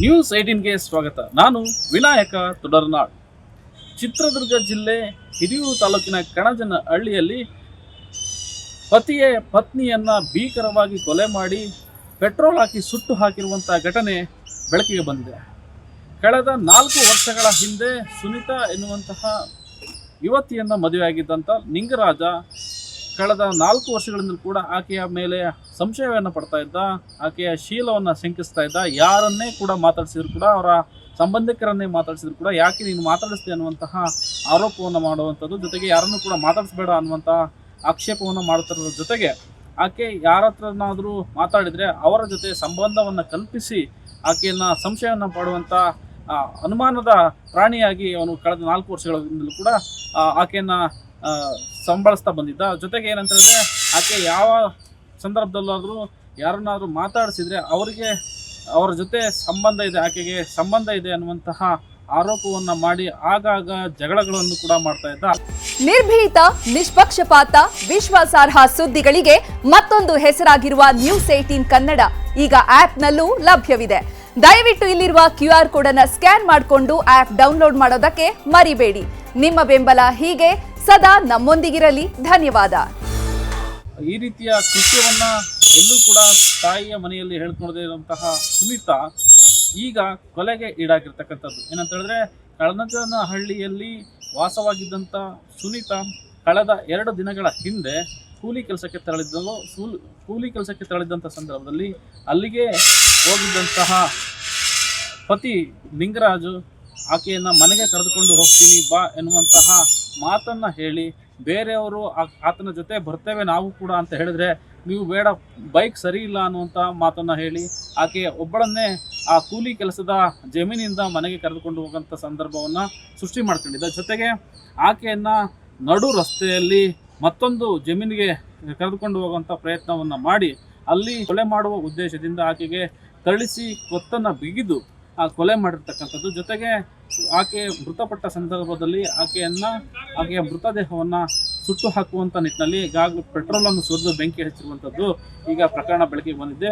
News ಏಟೀನ್ಗೆ ಸ್ವಾಗತ. ನಾನು ವಿನಾಯಕ ತುಡರ್ನಾಳ್. ಚಿತ್ರದುರ್ಗ ಜಿಲ್ಲೆ ಹಿರಿಯೂರು ತಾಲೂಕಿನ ಕಣಜನ ಹಳ್ಳಿಯಲ್ಲಿ ಪತಿಯೇ ಪತ್ನಿಯನ್ನ ಭೀಕರವಾಗಿ ಕೊಲೆ ಮಾಡಿ ಪೆಟ್ರೋಲ್ ಹಾಕಿ ಸುಟ್ಟು ಹಾಕಿರುವಂಥ ಘಟನೆ ಬೆಳಕಿಗೆ ಬಂದಿದೆ. ಕಳೆದ ನಾಲ್ಕು ವರ್ಷಗಳ ಹಿಂದೆ ಸುನಿತಾ ಎನ್ನುವಂತಹ ಯುವತಿಯನ್ನು ಮದುವೆಯಾಗಿದ್ದಂಥ ನಿಂಗರಾಜ ಕಳೆದ ನಾಲ್ಕು ವರ್ಷಗಳಿಂದಲೂ ಕೂಡ ಆಕೆಯ ಮೇಲೆ ಸಂಶಯವನ್ನು ಪಡ್ತಾ ಇದ್ದ, ಆಕೆಯ ಶೀಲವನ್ನು ಶಂಕಿಸ್ತಾ ಇದ್ದ. ಯಾರನ್ನೇ ಕೂಡ ಮಾತಾಡಿಸಿದ್ರು ಕೂಡ, ಅವರ ಸಂಬಂಧಿಕರನ್ನೇ ಮಾತಾಡಿಸಿದ್ರು ಕೂಡ, ಯಾಕೆ ನೀನು ಮಾತಾಡಿಸ್ತೀಯ ಅನ್ನುವಂತಹ ಆರೋಪವನ್ನು ಮಾಡುವಂಥದ್ದು. ಜೊತೆಗೆ ಯಾರನ್ನು ಕೂಡ ಮಾತಾಡಿಸ್ಬೇಡ ಅನ್ನುವಂಥ ಆಕ್ಷೇಪವನ್ನು ಮಾಡ್ತಿರೋದ್ರ ಜೊತೆಗೆ ಆಕೆ ಯಾರ ಹತ್ರನಾದರೂ ಮಾತಾಡಿದರೆ ಅವರ ಜೊತೆ ಸಂಬಂಧವನ್ನು ಕಲ್ಪಿಸಿ ಆಕೆಯನ್ನು ಸಂಶಯವನ್ನು ಪಡುವಂಥ ಅನುಮಾನದ ಪ್ರಾಣಿಯಾಗಿ ಅವನು ಕಳೆದ ನಾಲ್ಕು ವರ್ಷಗಳಿಂದಲೂ ಕೂಡ ಆಕೆಯನ್ನು ಆ, ಸಂಬಳಿಸ್ತಾ ಬಂದಿದ್ದ. ಜೊತೆಗೆ ಏನಂತ ಹೇಳಿದ್ರೆ ಆಕೆ ಯಾವ ಸಂದರ್ಭದಲ್ಲಾದರೂ ಯಾರನ್ನಾದರೂ ಮಾತಾಡಿಸಿದ್ರೆ ಅವರಿಗೆ ಅವರ ಜೊತೆ ಸಂಬಂಧ ಇದೆ ಆಕೆಗೆ ಸಂಬಂಧ ಇದೆ ಅನ್ನುವಂತಹ ಆರೋಪವನ್ನು ಮಾಡಿ ಆಗಾಗ ಜಗಳಗಳನ್ನು ಕೂಡ ಮಾಡ್ತಾ ಇದ್ದ. ನಿರ್ಭೀತ ನಿಷ್ಪಕ್ಷಪಾತ ವಿಶ್ವಾಸಾರ್ಹ ಸುದ್ದಿಗಳಿಗೆ ಮತ್ತೊಂದು ಹೆಸರಾಗಿರುವ ನ್ಯೂಸ್ ಏಟೀನ್ ಕನ್ನಡ ಈಗ ಆಪ್ನಲ್ಲೂ ಲಭ್ಯವಿದೆ. ದಯವಿಟ್ಟು ಇಲ್ಲಿರುವ ಕ್ಯೂ ಆರ್ ಕೋಡ್ ಅನ್ನು ಸ್ಕ್ಯಾನ್ ಮಾಡಿಕೊಂಡು ಆಪ್ ಡೌನ್ಲೋಡ್ ಮಾಡೋದಕ್ಕೆ ಮರಿಬೇಡಿ. ನಿಮ್ಮ ಬೆಂಬಲ ಹೀಗೆ ಸದಾ ನಮ್ಮೊಂದಿಗಿರಲಿ. ಧನ್ಯವಾದ. ಈ ರೀತಿಯ ಕೃತ್ಯವನ್ನ ಎಲ್ಲೂ ಕೂಡ ತಾಯಿಯ ಮನೆಯಲ್ಲಿ ಹೇಳ್ಕೊಡದೇ ಇರುವಂತಹ ಸುನೀತಾ ಈಗ ಕೊಲೆಗೆ ಈಡಾಗಿರ್ತಕ್ಕಂಥದ್ದು. ಏನಂತ ಹೇಳಿದ್ರೆ ಕಳನಜನ ಹಳ್ಳಿಯಲ್ಲಿ ವಾಸವಾಗಿದ್ದಂಥ ಸುನೀತಾ ಕಳೆದ ಎರಡು ದಿನಗಳ ಹಿಂದೆ ಕೂಲಿ ಕೆಲಸಕ್ಕೆ ತೆರಳಿದ್ದಲು ಕೂಲಿ ಕೆಲಸಕ್ಕೆ ತೆರಳಿದ್ದಂಥ ಸಂದರ್ಭದಲ್ಲಿ ಅಲ್ಲಿಗೆ ಹೋಗಿದ್ದಂತಹ ಪತಿ ಲಿಂಗರಾಜು ಆಕೆಯನ್ನು ಮನೆಗೆ ಕರೆದುಕೊಂಡು ಹೋಗ್ತೀನಿ ಬಾ ಎನ್ನುವಂತಹ ಮಾತನ್ನ ಹೇಳಿ ಬೇರೆಯವರು ಆತನ ಜೊತೆ ಬರ್ತೇವೆ ನಾವು ಕೂಡ ಅಂತ ಹೇಳಿದ್ರೆ ನೀವು ಬೇಡ, ಬೈಕ್ ಸರಿ ಇಲ್ಲ ಅನ್ನುವಂಥ ಮಾತನ್ನ ಹೇಳಿ ಆಕೆ ಒಬ್ಬಳನ್ನೇ ಆ ಕೂಲಿ ಕೆಲಸದ ಜಮೀನಿಂದ ಮನೆಗೆ ಕರೆದುಕೊಂಡು ಹೋಗುವಂಥ ಸಂದರ್ಭವನ್ನು ಸೃಷ್ಟಿ ಮಾಡ್ಕೊಂಡಿದ್ದ. ಜೊತೆಗೆ ಆಕೆಯನ್ನ ನಡು ರಸ್ತೆಯಲ್ಲಿ ಮತ್ತೊಂದು ಜಮೀನಿಗೆ ಕರೆದುಕೊಂಡು ಹೋಗುವಂಥ ಪ್ರಯತ್ನವನ್ನು ಮಾಡಿ ಅಲ್ಲಿ ಕೊಲೆ ಮಾಡುವ ಉದ್ದೇಶದಿಂದ ಆಕೆಗೆ ತಳಿಸಿ ಕೊತ್ತನ್ನು ಬಿಗಿದು ಕೊಲೆ ಮಾಡಿರ್ತಕ್ಕಂಥದ್ದು. ಜೊತೆಗೆ ಆಕೆ ಮೃತಪಟ್ಟ ಸಂದರ್ಭದಲ್ಲಿ ಆಕೆಯನ್ನ, ಆಕೆಯ ಮೃತದೇಹವನ್ನು ಸುಟ್ಟು ಹಾಕುವಂತ ನಿಟ್ಟಿನಲ್ಲಿ ಈಗಾಗಲೇ ಪೆಟ್ರೋಲನ್ನು ಸುರಿದು ಬೆಂಕಿ ಹಚ್ಚಿರುವಂಥದ್ದು ಈಗ ಪ್ರಕರಣ ಬೆಳಕಿಗೆ ಬಂದಿದೆ.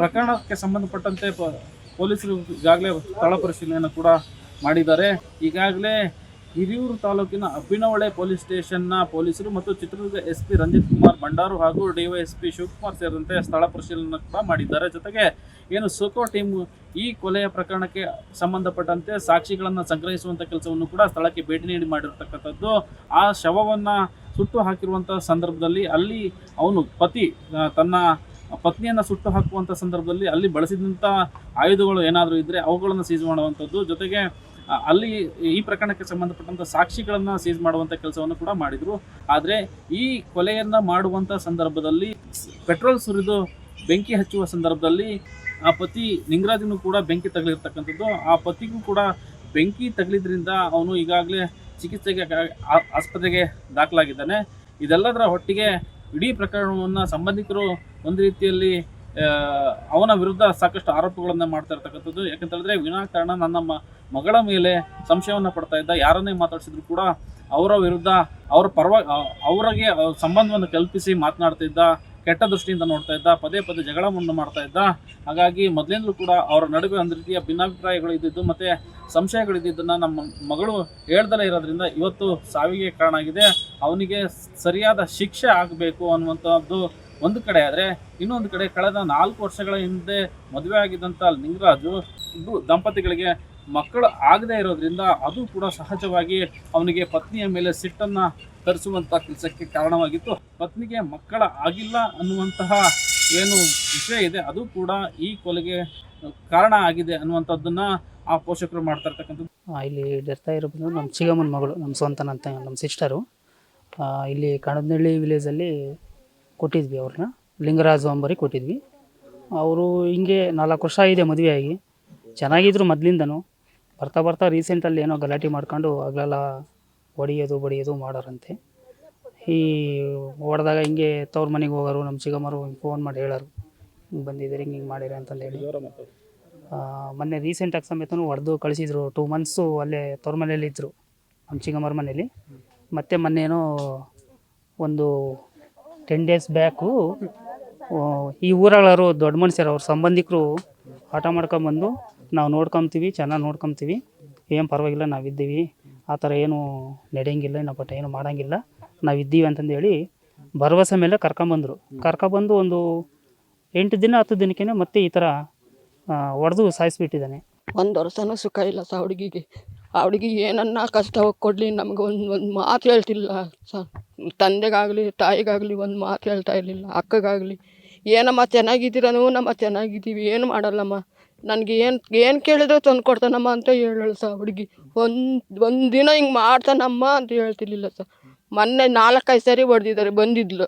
ಪ್ರಕರಣಕ್ಕೆ ಸಂಬಂಧಪಟ್ಟಂತೆ ಪೊಲೀಸರು ಈಗಾಗಲೇ ಸ್ಥಳ ಪರಿಶೀಲನೆಯನ್ನು ಕೂಡ ಮಾಡಿದ್ದಾರೆ. ಈಗಾಗಲೇ ಹಿರಿಯೂರು ತಾಲೂಕಿನ ಅಬ್ಬಿನವಳೆ ಪೊಲೀಸ್ ಸ್ಟೇಷನ್ನ ಪೊಲೀಸರು ಮತ್ತು ಚಿತ್ರದುರ್ಗ ಎಸ್ ಪಿ ರಂಜಿತ್ ಕುಮಾರ್ ಭಂಡಾರು ಹಾಗೂ ಡಿವೈಎಸ್ಪಿ ಶಿವಕುಮಾರ್ ಸೇರಿದಂತೆ ಸ್ಥಳ ಪರಿಶೀಲನೆ ಕೂಡ ಮಾಡಿದ್ದಾರೆ. ಜೊತೆಗೆ ಏನು ಸೋಕೋ ಟೀಮ್ ಈ ಕೊಲೆಯ ಪ್ರಕರಣಕ್ಕೆ ಸಂಬಂಧಪಟ್ಟಂತೆ ಸಾಕ್ಷಿಗಳನ್ನು ಸಂಗ್ರಹಿಸುವಂಥ ಕೆಲಸವನ್ನು ಕೂಡ ಸ್ಥಳಕ್ಕೆ ಭೇಟಿ ನೀಡಿ ಮಾಡಿರ್ತಕ್ಕಂಥದ್ದು. ಆ ಶವವನ್ನು ಸುಟ್ಟು ಹಾಕಿರುವಂಥ ಸಂದರ್ಭದಲ್ಲಿ ಅಲ್ಲಿ ಅವನು ಪತಿ ತನ್ನ ಪತ್ನಿಯನ್ನು ಸುಟ್ಟು ಹಾಕುವಂಥ ಸಂದರ್ಭದಲ್ಲಿ ಅಲ್ಲಿ ಬಳಸಿದಂಥ ಆಯುಧಗಳು ಏನಾದರೂ ಇದ್ದರೆ ಅವುಗಳನ್ನು ಸೀಸ್ ಮಾಡುವಂಥದ್ದು. ಜೊತೆಗೆ ಅಲ್ಲಿ ಈ ಪ್ರಕರಣಕ್ಕೆ ಸಂಬಂಧಪಟ್ಟಂಥ ಸಾಕ್ಷಿಗಳನ್ನು ಸೀಸ್ ಮಾಡುವಂಥ ಕೆಲಸವನ್ನು ಕೂಡ ಮಾಡಿದರು. ಆದರೆ ಈ ಕೊಲೆಯನ್ನು ಮಾಡುವಂಥ ಸಂದರ್ಭದಲ್ಲಿ ಪೆಟ್ರೋಲ್ ಸುರಿದು ಬೆಂಕಿ ಹಚ್ಚುವ ಸಂದರ್ಭದಲ್ಲಿ ಆ ಪತಿ ನಿಂಗರಾಜನು ಕೂಡ ಬೆಂಕಿ ತಗಲಿರ್ತಕ್ಕಂಥದ್ದು. ಆ ಪತಿಗೂ ಕೂಡ ಬೆಂಕಿ ತಗಲಿದ್ರಿಂದ ಅವನು ಈಗಾಗಲೇ ಚಿಕಿತ್ಸೆಗೆ ಆಸ್ಪತ್ರೆಗೆ ದಾಖಲಾಗಿದ್ದಾನೆ. ಇದೆಲ್ಲದರ ಹೊಟ್ಟಿಗೆ ಇಡೀ ಪ್ರಕರಣವನ್ನು ಸಂಬಂಧಿಕರು ಒಂದು ರೀತಿಯಲ್ಲಿ ಅವನ ವಿರುದ್ಧ ಸಾಕಷ್ಟು ಆರೋಪಗಳನ್ನು ಮಾಡ್ತಾ ಇರ್ತಕ್ಕಂಥದ್ದು. ಯಾಕಂತ ಹೇಳಿದ್ರೆ ವಿನಾಕಾರಣ ನನ್ನ ಮಗಳ ಮೇಲೆ ಸಂಶಯವನ್ನು ಪಡ್ತಾ ಇದ್ದ, ಯಾರನ್ನೇ ಮಾತಾಡಿಸಿದ್ರು ಕೂಡ ಅವರ ವಿರುದ್ಧ ಅವರ ಪರವಾಗಿ ಅವರಿಗೆ ಸಂಬಂಧವನ್ನು ಕಲ್ಪಿಸಿ ಮಾತನಾಡ್ತಿದ್ದ ಕೆಟ್ಟ ದೃಷ್ಟಿಯಿಂದ ನೋಡ್ತಾ ಇದ್ದ, ಪದೇ ಪದೇ ಜಗಳವನ್ನು ಮಾಡ್ತಾ ಇದ್ದ. ಹಾಗಾಗಿ ಮೊದಲಿಂದಲೂ ಕೂಡ ಅವರ ನಡುವೆ ಒಂದು ರೀತಿಯ ಭಿನ್ನಾಭಿಪ್ರಾಯಗಳು ಇದ್ದಿದ್ದು, ಮತ್ತು ಸಂಶಯಗಳಿದ್ದನ್ನು ನಮ್ಮ ಮಗಳು ಹೇಳ್ದಲೇ ಇರೋದ್ರಿಂದ ಇವತ್ತು ಸಾವಿಗೆ ಕಾರಣ ಆಗಿದೆ. ಅವನಿಗೆ ಸರಿಯಾದ ಶಿಕ್ಷೆ ಆಗಬೇಕು ಅನ್ನುವಂಥದ್ದು ಒಂದು ಕಡೆ ಆದರೆ ಇನ್ನೊಂದು ಕಡೆ ಕಳೆದ ನಾಲ್ಕು ವರ್ಷಗಳ ಹಿಂದೆ ಮದುವೆ ಆಗಿದ್ದಂಥ ಲಿಂಗರಾಜು ಇಬ್ಬರು ದಂಪತಿಗಳಿಗೆ ಮಕ್ಕಳು ಆಗದೇ ಇರೋದ್ರಿಂದ ಅದು ಕೂಡ ಸಹಜವಾಗಿ ಅವನಿಗೆ ಪತ್ನಿಯ ಮೇಲೆ ಸಿಟ್ಟನ್ನು ತರಿಸುವಂಥ ಕೆಲಸಕ್ಕೆ ಕಾರಣವಾಗಿತ್ತು. ಪತ್ನಿಗೆ ಮಕ್ಕಳ ಆಗಿಲ್ಲ ಅನ್ನುವಂತಹ ಏನು ವಿಷಯ ಇದೆ, ಅದು ಕೂಡ ಈ ಕೊಲೆಗೆ ಕಾರಣ ಆಗಿದೆ ಅನ್ನುವಂಥದ್ದನ್ನು ಆ ಪೋಷಕರು ಮಾಡ್ತಾ ಇರ್ತಕ್ಕಂಥದ್ದು. ಇಲ್ಲಿ ಡೆರ್ತಾ ಇರೋದು ನಮ್ಮ ಚಿಗಮ್ಮನ ಮಗಳು, ನಮ್ಮ ಸ್ವಂತ ಅಂತ ನಮ್ಮ ಸಿಸ್ಟರು ಇಲ್ಲಿ ಕಣದನಹಳ್ಳಿ ವಿಲೇಜಲ್ಲಿ ಕೊಟ್ಟಿದ್ವಿ ಅವ್ರನ್ನ. ಲಿಂಗರಾಜು ಅಂಬರಿ ಕೊಟ್ಟಿದ್ವಿ. ಅವರು ಹಿಂಗೆ ನಾಲ್ಕು ವರ್ಷ ಆಗಿದೆ ಆಗಿ. ಚೆನ್ನಾಗಿದ್ರು ಮೊದಲಿಂದನೂ. ಬರ್ತಾ ಬರ್ತಾ ರೀಸೆಂಟಲ್ಲಿ ಏನೋ ಗಲಾಟೆ ಮಾಡ್ಕೊಂಡು ಹಗಲೆಲ್ಲ ಹೊಡಿಯೋದು, ಬಡಿಯೋದು ಮಾಡೋರಂತೆ. ಈ ಹೊಡೆದಾಗ ಹಿಂಗೆ ತವ್ರ ಮನೆಗೆ ಹೋಗೋರು ನಮ್ಮ ಚಿಗಮ್ಮರು ಫೋನ್ ಮಾಡಿ ಹೇಳೋರು, ಹಿಂಗೆ ಬಂದಿದ್ದೀರಿ, ಹಿಂಗೆ ಹಿಂಗೆ ಮಾಡಿರಿ ಅಂತಂದು ಹೇಳಿ. ಮೊನ್ನೆ ರೀಸೆಂಟಾಗಿ ಸಮೇತನೂ ಹೊಡೆದು ಕಳಿಸಿದ್ರು. ಟೂ ಮಂತ್ಸು ಅಲ್ಲೇ ತವ್ರ ಮನೇಲಿ ಇದ್ದರು ನಮ್ಮ ಚಿಗಮ್ಮರ ಮನೇಲಿ. ಮತ್ತು ಮೊನ್ನೇನೋ ಒಂದು ಟೆನ್ ಡೇಸ್ ಬ್ಯಾಕು ಈ ಊರಗಳರು ದೊಡ್ಡ ಮನುಷ್ಯರು, ಅವ್ರ ಸಂಬಂಧಿಕರು ಆಟ ಮಾಡ್ಕೊಂಬಂದು ನಾವು ನೋಡ್ಕೊತೀವಿ, ಚೆನ್ನಾಗಿ ನೋಡ್ಕೊತೀವಿ. ಏನು ಪರವಾಗಿಲ್ಲ, ನಾವಿದ್ದೀವಿ. ಆ ಥರ ಏನು ನಡೆಯಂಗಿಲ್ಲ ನಾವು ಬಟ್ ಏನು ಮಾಡೋಂಗಿಲ್ಲ. ನಾವಿದ್ದೀವಿ ಅಂತಂದು ಹೇಳಿ ಭರವಸೆ ಮೇಲೆ ಕರ್ಕೊಂಬಂದರು. ಕರ್ಕೊಂಬಂದು ಒಂದು ಎಂಟು ದಿನ, ಹತ್ತು ದಿನಕ್ಕೇ ಮತ್ತೆ ಈ ಥರ ಒಡೆದು ಸಾಯಿಸ್ಬಿಟ್ಟಿದ್ದಾನೆ. ಒಂದು ವರ್ಷನೂ ಸುಖ ಇಲ್ಲ ಸಹ ಹುಡುಗಿಗೆ. ಹುಡುಗಿ ಏನನ್ನ ಕಷ್ಟ ಕೊಡಲಿ, ನಮ್ಗೆ ಒಂದು ಒಂದು ಮಾತು ಹೇಳ್ತಿಲ್ಲ. ಸ, ತಂದೆಗಾಗಲಿ, ತಾಯಿಗಾಗಲಿ ಒಂದು ಮಾತು ಹೇಳ್ತಾ ಇರಲಿಲ್ಲ, ಅಕ್ಕಗಾಗಲಿ. ಏನಮ್ಮ ಚೆನ್ನಾಗಿದ್ದೀರನು ನಮ್ಮ ಚೆನ್ನಾಗಿದ್ದೀವಿ. ಏನು ಮಾಡಲ್ಲಮ್ಮ? ನನಗೆ ಏನು ಏನು ಕೇಳಿದ್ರು ತಂದು ಕೊಡ್ತಾನಮ್ಮ ಅಂತ ಹೇಳಳು ಸರ್ ಹುಡುಗಿ ಒಂದು ಒಂದು ದಿನ ಹಿಂಗೆ ಮಾಡ್ತಾನಮ್ಮ ಅಂತ ಹೇಳ್ತಿರ್ಲಿಲ್ಲ ಸರ್ ಮೊನ್ನೆ ನಾಲ್ಕೈದು ಸರಿ ಹೊಡೆದಿದ್ದಾರೆ, ಬಂದಿದ್ಲು.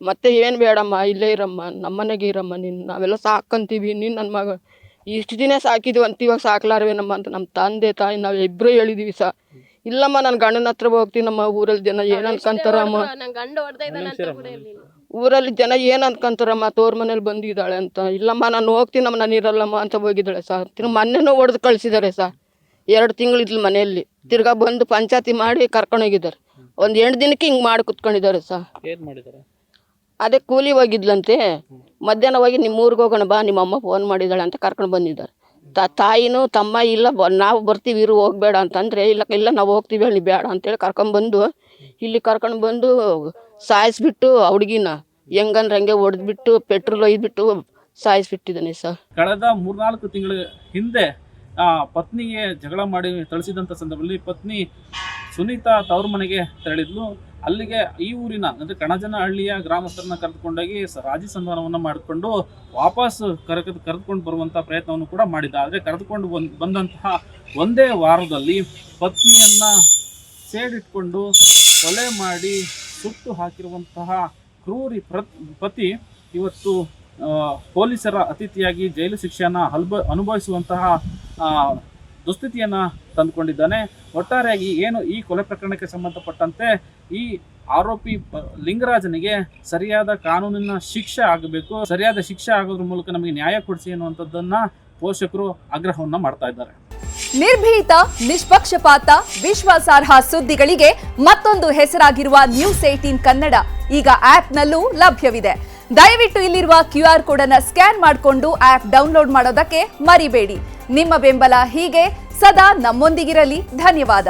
ಮತ್ತೆ ಏನು ಬೇಡಮ್ಮ, ಇಲ್ಲೇ ಇರಮ್ಮ, ನಮ್ಮನೆಗೆ ಇರಮ್ಮ ನೀನು. ನಾವೆಲ್ಲ ಸಾಕಂತೀವಿ, ನೀನು ನನ್ನ ಮಗ. ಇಷ್ಟು ದಿನ ಸಾಕಿದ್ವಿ ಅಂತ ಇವಾಗ ಸಾಕ್ಲಾರ್ವೇನಮ್ಮ ಅಂತ ನಮ್ಮ ತಂದೆ ತಾಯಿ ನಾವು ಇಬ್ಬರು ಹೇಳಿದೀವಿ ಸಾ. ಇಲ್ಲಮ್ಮ ನಾನು ಗಂಡನ ಹತ್ರ ಹೋಗ್ತೀನಿ ನಮ್ಮ ಊರಲ್ಲಿ ಜನ ಏನು ಅನ್ಕೊಂತಾರಮ್ಮ. ಊರಲ್ಲಿ ಜನ ಏನು ಅನ್ಕೊಂತಾರಮ್ಮ ತೋರ್ ಮನೇಲಿ ಬಂದಿದ್ದಾಳೆ ಅಂತ. ಇಲ್ಲಮ್ಮ ನಾನು ಹೋಗ್ತೀನಮ್ಮ ನಾನು ಇರಲ್ಲಮ್ಮ ಅಂತ ಹೋಗಿದ್ದಾಳೆ ಸಾ. ತಿರ್ಗಿ ಮೊನ್ನೆನೂ ಹೊಡೆದು ಕಳಿಸಿದ್ದಾರೆ ಸಾ. ಎರಡು ತಿಂಗಳಿದ್ಲು ಮನೆಯಲ್ಲಿ. ತಿರ್ಗಾ ಬಂದು ಪಂಚಾಯತಿ ಮಾಡಿ ಕರ್ಕೊಂಡೋಗಿದ್ದಾರೆ ಒಂದು ಎಂಟು ದಿನಕ್ಕೆ ಹಿಂಗೆ ಮಾಡಿ ಕುತ್ಕೊಂಡಿದ್ದಾರೆ ಸಾ. ಅದೇ ಕೂಲಿ ಹೋಗಿದ್ಲಂತೆ. ಮಧ್ಯಾಹ್ನ ಹೋಗಿ ನಿಮ್ಮ ಊರಿಗೆ ಹೋಗೋಣ ಬಾ, ನಿಮ್ಮ ಅಮ್ಮ ಫೋನ್ ಮಾಡಿದ್ದಾಳೆ ಅಂತ ಕರ್ಕೊಂಡು ಬಂದಿದ್ದಾರೆ. ತಾಯಿನೂ ತಮ್ಮ ಇಲ್ಲ, ಬ, ನಾವು ಬರ್ತೀವಿ, ಇರು, ಹೋಗಬೇಡ ಅಂತಂದರೆ, ಇಲ್ಲ ಇಲ್ಲ, ನಾವು ಹೋಗ್ತೀವಿ, ಹೇಳಿ, ಬೇಡ ಅಂತೇಳಿ ಕರ್ಕೊಂಡ್ಬಂದು ಇಲ್ಲಿ ಕರ್ಕೊಂಡು ಬಂದು ಸಾಯಿಸ್ಬಿಟ್ಟು ಆ ಹುಡುಗಿನ, ಹೆಂಗಂದ್ರೆ ಹಂಗೆ ಹೊಡೆದ್ಬಿಟ್ಟು, ಪೆಟ್ರೋಲ್ ಒಯ್ದ್ಬಿಟ್ಟು ಸಾಯಿಸ್ಬಿಟ್ಟಿದ್ದಾನೆ ಸರ್. ಕಳೆದ ಮೂರ್ನಾಲ್ಕು ತಿಂಗಳ ಹಿಂದೆ, ಆ, ಪತ್ನಿಗೆ ಜಗಳ ಮಾಡಿ ಥಳಿಸಿದಂಥ ಸಂದರ್ಭದಲ್ಲಿ ಪತ್ನಿ ಸುನೀತಾ ತವ್ರ ಮನೆಗೆ ತೆರಳಿದ್ಲು. ಅಲ್ಲಿಗೆ ಈ ಊರಿನ, ಅಂದರೆ ಕಣಜನಹಳ್ಳಿಯ ಗ್ರಾಮಸ್ಥರನ್ನ ಕರೆದುಕೊಂಡೋಗಿ ರಾಜಿ ಸಂಧಾನವನ್ನು ಮಾಡಿಕೊಂಡು ವಾಪಸ್ ಕರೆದು ಕರೆದುಕೊಂಡು ಬರುವಂಥ ಪ್ರಯತ್ನವನ್ನು ಕೂಡ ಮಾಡಿದ್ದ. ಆದರೆ ಕರೆದುಕೊಂಡು ಬಂದ್, ಬಂದಂತಹ ಒಂದೇ ವಾರದಲ್ಲಿ ಪತ್ನಿಯನ್ನ ಸೇಡಿಟ್ಕೊಂಡು ಕೊಲೆ ಮಾಡಿ ಸುಟ್ಟು ಹಾಕಿರುವಂತಹ ಕ್ರೂರಿ ಪತಿ ಇವತ್ತು ಪೊಲೀಸರ ಅತಿಥಿಯಾಗಿ ಜೈಲು ಶಿಕ್ಷೆಯನ್ನು ಅಲ್ಬ, ಅನುಭವಿಸುವಂತಹ ದುಸ್ಥಿತಿಯನ್ನು ತಂದುಕೊಂಡಿದ್ದಾನೆ. ಒಟ್ಟಾರೆಯಾಗಿ ಏನು ಈ ಕೊಲೆ ಪ್ರಕರಣಕ್ಕೆ ಸಂಬಂಧಪಟ್ಟಂತೆ ಈ ಆರೋಪಿ ಲಿಂಗರಾಜನಿಗೆ ಸರಿಯಾದ ಕಾನೂನಿನ ಶಿಕ್ಷೆ ಆಗಬೇಕು. ಸರಿಯಾದ ಶಿಕ್ಷೆ ಆಗೋದ್ರ ಮೂಲಕ ನಮಗೆ ನ್ಯಾಯ ಕೊಡಿಸಿ ಅನ್ನುವಂಥದ್ದನ್ನ ಪೋಷಕರು ಆಗ್ರಹವನ್ನ ಮಾಡ್ತಾ ಇದ್ದಾರೆ. ನಿರ್ಭೀತ, ನಿಷ್ಪಕ್ಷಪಾತ, ವಿಶ್ವಾಸಾರ್ಹ ಸುದ್ದಿಗಳಿಗೆ ಮತ್ತೊಂದು ಹೆಸರಾಗಿರುವ ನ್ಯೂಸ್ ಏಟೀನ್ ಕನ್ನಡ ಈಗ ಆಪ್ನಲ್ಲೂ ಲಭ್ಯವಿದೆ. ದಯವಿಟ್ಟು ಇಲ್ಲಿರುವ ಕ್ಯೂ ಆರ್ ಕೋಡ್ ಅನ್ನ ಸ್ಕ್ಯಾನ್ ಮಾಡಿಕೊಂಡು ಆಪ್ ಡೌನ್ಲೋಡ್ ಮಾಡೋದಕ್ಕೆ ಮರಿಬೇಡಿ. ನಿಮ್ಮ ಬೆಂಬಲ ಹೀಗೆ ಸದಾ ನಮ್ಮೊಂದಿಗಿರಲಿ. ಧನ್ಯವಾದ.